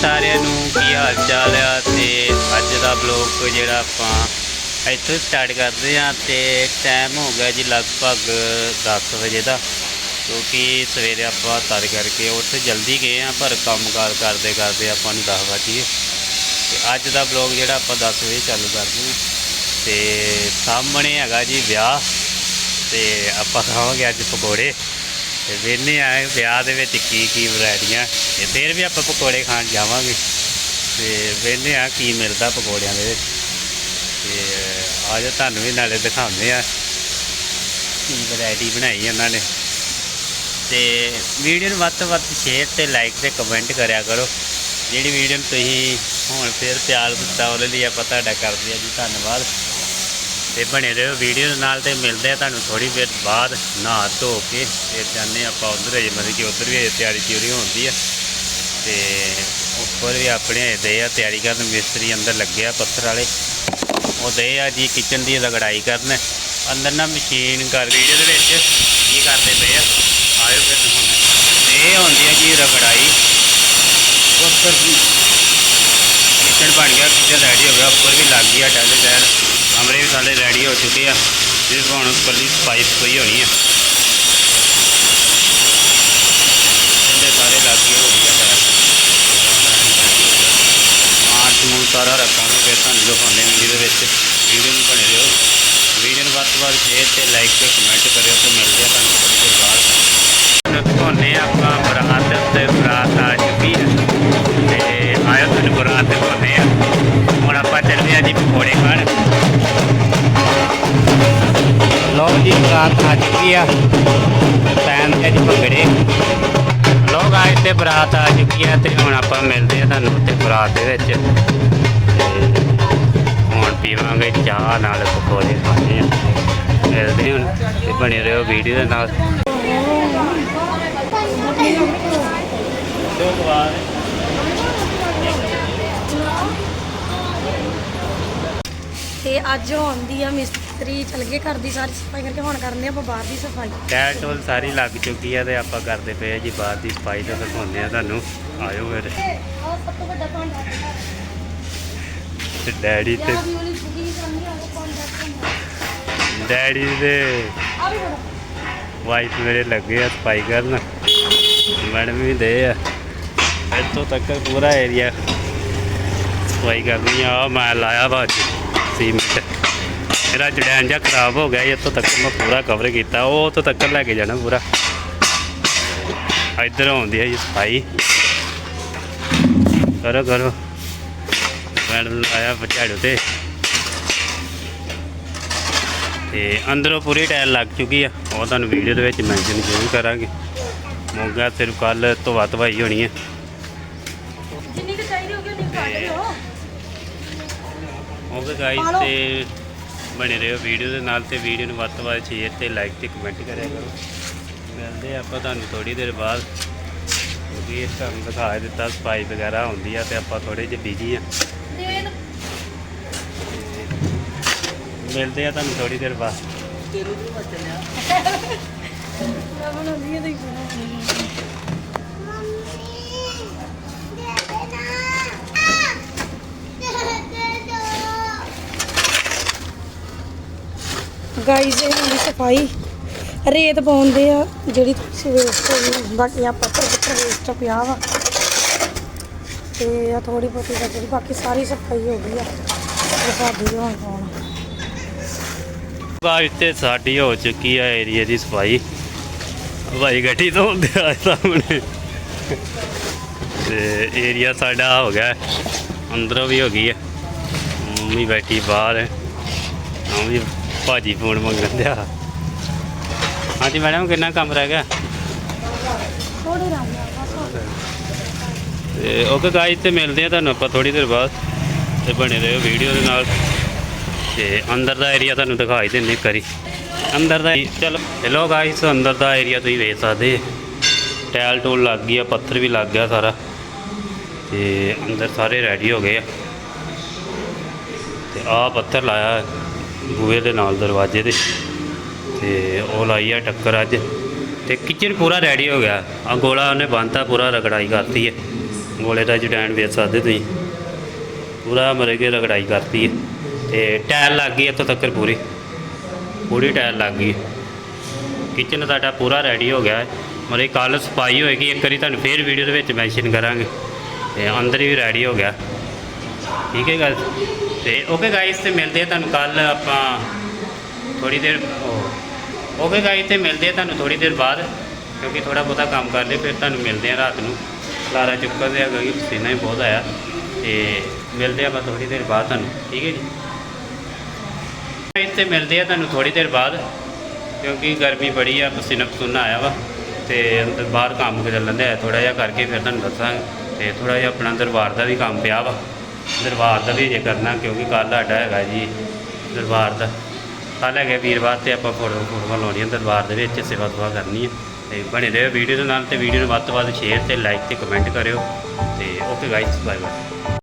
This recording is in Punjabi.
ਸਾਰਿਆਂ ਨੂੰ ਕੀ ਹਾਲ ਚਾਲ ਆ ਤੇ ਅੱਜ ਦਾ ਬਲੌਗ ਜਿਹੜਾ ਆਪਾਂ ਇੱਥੋਂ ਸਟਾਰਟ ਕਰਦੇ ਆ ਤੇ ਟਾਈਮ ਹੋ ਗਿਆ ਜੀ ਲਗਭਗ 10 ਵਜੇ ਦਾ, ਕਿਉਂਕਿ ਸਵੇਰੇ ਆਪਾਂ ਤਰ ਕਰਕੇ ਉੱਥੇ ਜਲਦੀ ਗਏ ਆ ਪਰ ਕੰਮਕਾਰ ਕਰਦੇ ਕਰਦੇ ਆਪਾਂ ਨੂੰ 10 ਵਜ ਗਏ। ਤੇ ਅੱਜ ਦਾ ਬਲੌਗ ਜਿਹੜਾ ਆਪਾਂ 10 ਵਜੇ ਚਾਲੂ ਕਰਦੇ ਆ ਤੇ ਸਾਹਮਣੇ ਹੈਗਾ ਜੀ ਵਿਆਹ, ਤੇ ਆਪਾਂ ਖਾਵਾਂਗੇ ਅੱਜ ਪਕੌੜੇ। ਤੇ ਵੇਨੇ ਆਏ ਵਿਆਹ ਦੇ ਵਿੱਚ ਕੀ ਕੀ ਵੈਰਾਈਟੀਆਂ ਤੇ ਫਿਰ ਵੀ ਆਪਾਂ ਪਕੌੜੇ ਖਾਣ ਜਾਵਾਂਗੇ। ਤੇ ਵੇਨੇ ਆ ਕੀ ਮਿਲਦਾ ਪਕੌੜਿਆਂ ਦੇ ਵਿੱਚ। ਤੇ ਅੱਜ ਤੁਹਾਨੂੰ ਵੀ ਨਾਲੇ ਦਿਖਾਉਂਦੇ ਆ ਕੀ ਵੈਰਾਈਟੀ ਬਣਾਈ ਉਹਨਾਂ ਨੇ। ਤੇ ਵੀਡੀਓ ਨੂੰ ਵੱਧ ਤੋਂ ਵੱਧ ਸ਼ੇਅਰ ਤੇ ਲਾਈਕ ਤੇ ਕਮੈਂਟ ਕਰਿਆ ਕਰੋ। ਜਿਹੜੀ ਵੀਡੀਓ ਨੂੰ ਤੁਸੀਂ ਹੁਣ ਫਿਰ ਪਿਆਰ ਦਿੱਤਾ, ਉਹਦੇ ਲਈ ਆਪਾਂ ਤੁਹਾਡਾ ਕਰਦੇ ਆ ਜੀ ਧੰਨਵਾਦ। ਤੇ ਬਣੇ ਰਹੋ। ਵੀਡੀਓ ਦੇ ਨਾਲ ਤੇ ਮਿਲਦੇ ਆ ਤੁਹਾਨੂੰ ਥੋੜੀ ਦੇਰ ਬਾਅਦ। ਨਹਾ ਧੋ ਕੇ ਫਿਰ ਜਾਂਦੇ ਆਪਾਂ ਉਧਰ ਜੇ ਮਤਲਬ ਕਿ ਉਧਰ ਵੀ ਤਿਆਰੀ ਤਿਉਰੀ ਹੁੰਦੀ ਆ। ਤੇ ਉੱਪਰ ਵੀ ਆਪਣੇ ਦੇ ਆ ਤਿਆਰੀ ਕਰਨ ਮਿਸਤਰੀ ਅੰਦਰ ਲੱਗੇ ਆ ਪੱਥਰ ਵਾਲੇ। ਉਹ ਦੇ ਆ ਜੀ ਕਿਚਨ ਦੀ ਰਗੜਾਈ ਕਰਨ। ਅੰਦਰ ਨਾ ਮਸ਼ੀਨ ਕਰ ਵੀਡੀਓ ਦੇ ਵਿੱਚ ਕੀ ਕਰਦੇ ਪਏ ਆ। ਆਇਓ ਫਿਰ ਦਿਖਾਉਂਦੇ ਤੇ ਇਹ ਹੁੰਦੀ ਆ ਜੀ ਰਗੜਾਈ। ਉੱਪਰ ਵੀ। ਕਿਚਨ ਬਣ ਗਿਆ ਕਿਚਨ ਰੈਡੀ ਹੋ ਗਿਆ। ਉੱਪਰ ਵੀ ਲੱਗ ਗਈ ਆ ਟੈਲ ਟੈਲ ਕਮਰੇ ਵੀ ਸਾਰੇ ਰੈਡੀ ਹੋ ਚੁੱਕੇ ਆ। ਸਿਰਫ ਹੁਣ ਉੱਪਰਲੀ ਸਫ਼ਾਈ ਸਫ਼ਾਈ ਹੋਣੀ ਆ। ਇਹਦੇ ਸਾਰੇ ਲੱਗ ਹੋ ਗਿਆ ਟੈਲ ਮਾਰ ਸਮੂਹ ਸਾਰਾ ਰੱਖਾਂਗੇ ਫਿਰ ਤੁਹਾਨੂੰ ਦਿਖਾਉਂਦੇ ਵੀਡੀਓ ਦੇ ਵਿੱਚ। ਵੀਡੀਓ ਨੂੰ ਬਣੇ ਰਹੋ। ਵੀਡੀਓ ਨੂੰ ਵੱਧ ਤੋਂ ਵੱਧ ਸ਼ੇਅਰ ਤੇ ਲਾਈਕ ਤੇ ਕਮੈਂਟ ਕਰਿਓ ਤੇ ਮਿਲਦੇ ਆ ਤੁਹਾਨੂੰ। ਥੋੜੀ ਦੇਰ ਬਾਅਦ ਦਿਖਾਉਂਦੇ ਆ ਬਰਾਤ ਆ ਚੁੱਕੀ ਆ। ਪੈਨ ਤੇ ਜੀ ਭੰਗੜੇ। ਲੋਕ ਆਏ ਤੇ ਬਰਾਤ ਆ ਚੁੱਕੀ ਆ ਤੇ ਹੁਣ ਆਪਾਂ ਮਿਲਦੇ ਆ ਤੁਹਾਨੂੰ ਉੱਥੇ ਬਰਾਤ ਦੇ ਵਿੱਚ। ਹੁਣ ਪੀਵਾਂਗੇ ਚਾਹ ਨਾਲ ਪਕੌੜੇ ਖਾਣੇ ਆ। ਮਿਲਦੇ ਹੁਣ, ਤੇ ਬਣੇ ਰਹੋ ਵੀਡੀਓ ਦੇ ਨਾਲ। ਦੋ ਵਾਰ ਤੇ ਅੱਜ ਹੋਣ ਆ ਮਿਸਤਰੀ ਚਲ ਗਏ ਘਰ ਸਾਰੀ ਸਫ਼ਾਈ ਕਰਕੇ ਹੁਣ ਕਰਨੇ ਆਪਾਂ ਬਾਹਰ ਦੀ ਸਫ਼ਾਈ। ਟੈਲ ਟੋਲ ਸਾਰੀ ਲੱਗ ਚੁੱਕੀ ਆ ਤੇ ਆਪਾਂ ਕਰਦੇ ਪਏ ਆ ਜੀ ਬਾਹਰ ਦੀ ਸਫ਼ਾਈ ਤਾਂ ਦਿਖਾਉਂਦੇ ਆ ਤੁਹਾਨੂੰ। ਆਇਓ ਫਿਰ। ਆਹ ਸਭ ਤੋਂ ਵੱਡਾ ਕੰਟੈਕਟ ਤੇ ਡੈਡੀ ਤੇ ਡੈਡੀ ਦੇ ਵਾਈਫ ਮੇਰੇ ਲੱਗੇ ਆ ਸਫ਼ਾਈ ਕਰਨ। ਮੈਡਮ ਵੀ ਦੇ ਆ। ਇੱਥੋਂ ਤੱਕ ਪੂਰਾ ਏਰੀਆ ਸਫ਼ਾਈ ਕਰਨੀ ਆ। ਮੈਂ ਲਾਇਆ ਬਾਜੀ 80 ਮੀਟਰ ਇਹਦਾ ਜੜੈਨ ਖਰਾਬ ਹੋ ਗਿਆ ਇਹ ਤੋਂ ਤੱਕ ਮੈਂ ਪੂਰਾ ਕਵਰ ਕੀਤਾ। ਉਹ ਤੋਂ ਤੱਕ ਲੈ ਕੇ ਜਾਣਾ ਪੂਰਾ। ਇੱਧਰ ਆਉਂਦੀ ਹੈ ਜੀ ਸਫ਼ਾਈ। ਕਰੋ ਕਰੋ। ਮੈਡਮ ਆਇਆ ਬਚਾੜੋ ਤੇ। ਤੇ ਅੰਦਰੋਂ ਪੂਰੀ ਟਾਇਲ ਲੱਗ ਚੁੱਕੀ ਆ। ਉਹ ਤੁਹਾਨੂੰ ਵੀਡੀਓ ਦੇ ਵਿੱਚ ਮੈਂਸ਼ਨ ਜ਼ਰੂਰ ਕਰਾਂਗੇ। ਮੋਗਾ ਸਿਰਫ ਕੱਲ ਧਵਾ ਧਵਾਈ ਹੋਣੀ ਹੈ ਓਕੇ ਗਾਈਸ ਤੇ ਬਣੇ ਰਹੋ ਵੀਡੀਓ ਦੇ ਨਾਲ ਤੇ ਵੀਡੀਓ ਨੂੰ ਵੱਧ ਤੋਂ ਵੱਧ ਸ਼ੇਅਰ ਤੇ ਲਾਈਕ ਤੇ ਕਮੈਂਟ ਕਰਿਆ ਕਰੋ। ਮਿਲਦੇ ਆਪਾਂ ਤੁਹਾਨੂੰ ਥੋੜੀ ਦੇਰ ਬਾਅਦ। ਕਿਉਂਕਿ ਇਸ ਤੁਹਾਨੂੰ ਦਿਖਾ ਦਿੱਤਾ ਸਫ਼ਾਈ ਵਗੈਰਾ ਹੁੰਦੀ ਆ ਤੇ ਆਪਾਂ ਥੋੜੇ ਜਿਹੇ ਬਿਜ਼ੀ ਆ। ਮਿਲਦੇ ਆ ਤੁਹਾਨੂੰ ਥੋੜੀ ਦੇਰ ਬਾਅਦ। ਮੈਂ ਬਣਾਉਂਦੀ ਆ ਤੇ ਗਾਈਜ਼ ਇਹ ਹੁੰਦੀ ਸਫ਼ਾਈ। ਰੇਤ ਪਾਉਂਦੇ ਆ, ਜਿਹੜੀ ਤੁਸੀਂ ਵੇਸਟ ਹੋ। ਗਈ ਬਾਕੀ ਆ ਪੱਥਰ ਪੱਥਰ ਵੇਸਟ ਪਿਆ ਵਾ। ਤੇ ਆ ਥੋੜੀ ਬਹੁਤੀ ਬਚੀ ਬਾਕੀ ਸਾਰੀ ਸਫ਼ਾਈ ਹੋ ਗਈ ਆ। ਸਾਡੀ ਹੁਣ ਪਾਉਣਾ ਬਾਅਦ ਤੇ ਸਾਡੀ ਹੋ ਚੁੱਕੀ ਆ ਏਰੀਆ ਦੀ ਸਫ਼ਾਈ। ਭਾਈ ਗੱਡੀ ਤੋਂ ਹੁੰਦੇ ਆ ਸਾਹਮਣੇ ਤੇ ਏਰੀਆ ਸਾਡਾ ਹੋ ਗਿਆ। ਅੰਦਰੋਂ ਵੀ ਹੋ ਗਈ ਹੈ ਮੰਮੀ ਬੈਠੀ ਬਾਹਰ। ਹੈ ਉਹ ਵੀ ਭਾਜੀ ਫੋਨ ਮੰਗਣ ਦਿਆ ਹਾਂਜੀ ਮੈਡਮ ਕਿੰਨਾ ਕੰਮ ਰਹਿ ਗਿਆ? ਥੋੜੀ ਰਹਿ ਗਿਆ ਬਸ ਹੋ ਗਿਆ। ਤੇ ਓਕੇ ਗਾਈਸ ਤੇ ਮਿਲਦੇ ਆ ਤੁਹਾਨੂੰ ਆਪਾਂ ਥੋੜੀ ਦੇਰ ਬਾਅਦ। ਤੇ ਬਣੇ ਰਹੋ ਵੀਡੀਓ ਦੇ ਨਾਲ। ਤੇ ਅੰਦਰ ਦਾ ਏਰੀਆ ਤੁਹਾਨੂੰ ਦਿਖਾਈ ਦਿੰਨੇ ਕਰੀ ਅੰਦਰ ਦਾ ਚਲੋ ਹੈਲੋ ਗਾਈਸ ਅੰਦਰ ਦਾ ਏਰੀਆ ਤੁਸੀਂ ਵੇਖ ਸਕਦੇ। ਟੈਲ ਟੂਲ ਲੱਗ ਗਈ ਆ ਪੱਥਰ ਵੀ ਲੱਗ ਗਿਆ ਸਾਰਾ। ਤੇ ਅੰਦਰ ਸਾਰੇ ਰੈਡੀ ਹੋ ਗਏ ਆ। ਤੇ ਆਹ ਪੱਥਰ ਲਾਇਆ। ਬੂਹੇ ਦੇ ਨਾਲ ਦਰਵਾਜ਼ੇ ਦੇ ਤੇ ਉਹ ਲਾਈ ਆ ਟੱਕਰ ਅੱਜ ਤੇ ਕਿਚਨ ਪੂਰਾ ਰੈਡੀ ਹੋ ਗਿਆ। ਆ ਗੋਲਾ ਉਹਨੇ ਬੰਨਤਾ, ਪੂਰਾ ਰਗੜਾਈ ਕਰਤੀ ਹੈ ਗੋਲੇ ਦਾ ਜਡੈਨ ਵੇਚ ਸਕਦੇ ਤੁਸੀਂ। ਪੂਰਾ ਮਰੇ ਕੇ ਰਗੜਾਈ ਕਰਤੀ ਹੈ ਤੇ ਟਾਇਲ ਲੱਗ ਗਈ ਇੱਥੋਂ ਤੱਕ ਪੂਰੀ। ਪੂਰੀ ਟਾਇਲ ਲੱਗ ਗਈ। ਕਿਚਨ ਸਾਡਾ ਪੂਰਾ ਰੈਡੀ ਹੋ ਗਿਆ। ਹੈ ਮਰੇ ਕੱਲ ਸਫ਼ਾਈ ਹੋਏਗੀ। ਇੱਕ ਵਾਰੀ ਤੁਹਾਨੂੰ ਫੇਰ ਵੀਡੀਓ ਦੇ ਵਿੱਚ ਮੈਂਸ਼ਨ ਕਰਾਂਗੇ। ਤੇ ਅੰਦਰ ਵੀ ਰੈਡੀ ਹੋ ਗਿਆ। ਠੀਕ ਹੈ ਗੱਲ। ਤੇ ਓਕੇ ਗਾਇਸ ਤੇ ਮਿਲਦੇ ਆ ਤੁਹਾਨੂੰ ਕੱਲ ਆਪਾਂ ਥੋੜੀ ਦੇਰ ਓਕੇ ਗਾਇਸ ਤੇ ਮਿਲਦੇ ਆ ਤੁਹਾਨੂੰ ਥੋੜੀ ਦੇਰ ਬਾਅਦ, ਕਿਉਂਕਿ ਥੋੜਾ ਬਹੁਤਾ ਕੰਮ ਕਰਦੇ, ਫਿਰ ਤੁਹਾਨੂੰ ਮਿਲਦੇ ਆ ਰਾਤ ਨੂੰ। ਲਾਰਾ ਚੁੱਕਾ ਦੇ ਕਿਉਂਕਿ ਪਸੀਨਾ ਹੀ ਬਹੁਤ ਆਇਆ। ਤੇ ਮਿਲਦੇ ਆ ਆਪਾਂ ਥੋੜੀ ਦੇਰ ਬਾਅਦ ਤੁਹਾਨੂੰ, ਠੀਕ ਹੈ ਜੀ। ਇੱਥੇ ਮਿਲਦੇ ਆ ਤੁਹਾਨੂੰ ਥੋੜੀ ਦੇਰ ਬਾਅਦ, ਕਿਉਂਕਿ ਗਰਮੀ ਬੜੀ ਆ, ਪਸੀਨਾ ਪਸੂਨਾ ਆਇਆ ਵਾ। ਤੇ ਅੰਦਰ ਬਾਹਰ ਕੰਮ ਚੱਲਣ ਦੇ ਥੋੜਾ ਜਿਹਾ ਕਰਕੇ ਫਿਰ ਤੁਹਾਨੂੰ ਦੱਸਾਂਗੇ। ਤੇ ਥੋੜਾ ਜਿਹਾ ਆਪਣਾ ਦਰਬਾਰ ਦਾ ਵੀ ਕੰਮ ਪਿਆ ਵਾ। ਦਰਬਾਰ ਦਾ ਵੀ ਜੇ ਕਰਨਾ, ਕਿਉਂਕਿ ਕੱਲ੍ਹ ਸਾਡਾ ਹੈਗਾ ਜੀ ਦਰਬਾਰ ਦਾ। ਕੱਲ੍ਹ ਹੈਗਾ ਵੀਰਵਾਰ ਤੇ ਆਪਾਂ ਫੋਟੋ ਫੋਟੋਆਂ ਲਾਉਣੀਆਂ ਦਰਬਾਰ ਦੇ ਵਿੱਚ, ਸੇਵਾ ਸੁਵਾ ਕਰਨੀ ਹੈ ਤੇ ਬਣੇ ਰਹੋ ਵੀਡੀਓ ਦੇ ਨਾਲ ਤੇ ਵੀਡੀਓ ਨੂੰ ਵੱਧ ਤੋਂ ਵੱਧ ਸ਼ੇਅਰ ਤੇ ਲਾਈਕ ਤੇ ਕਮੈਂਟ ਕਰਿਓ। ਤੇ ਓਕੇ ਗਾਇਸ ਬਾਏ ਬਾਏ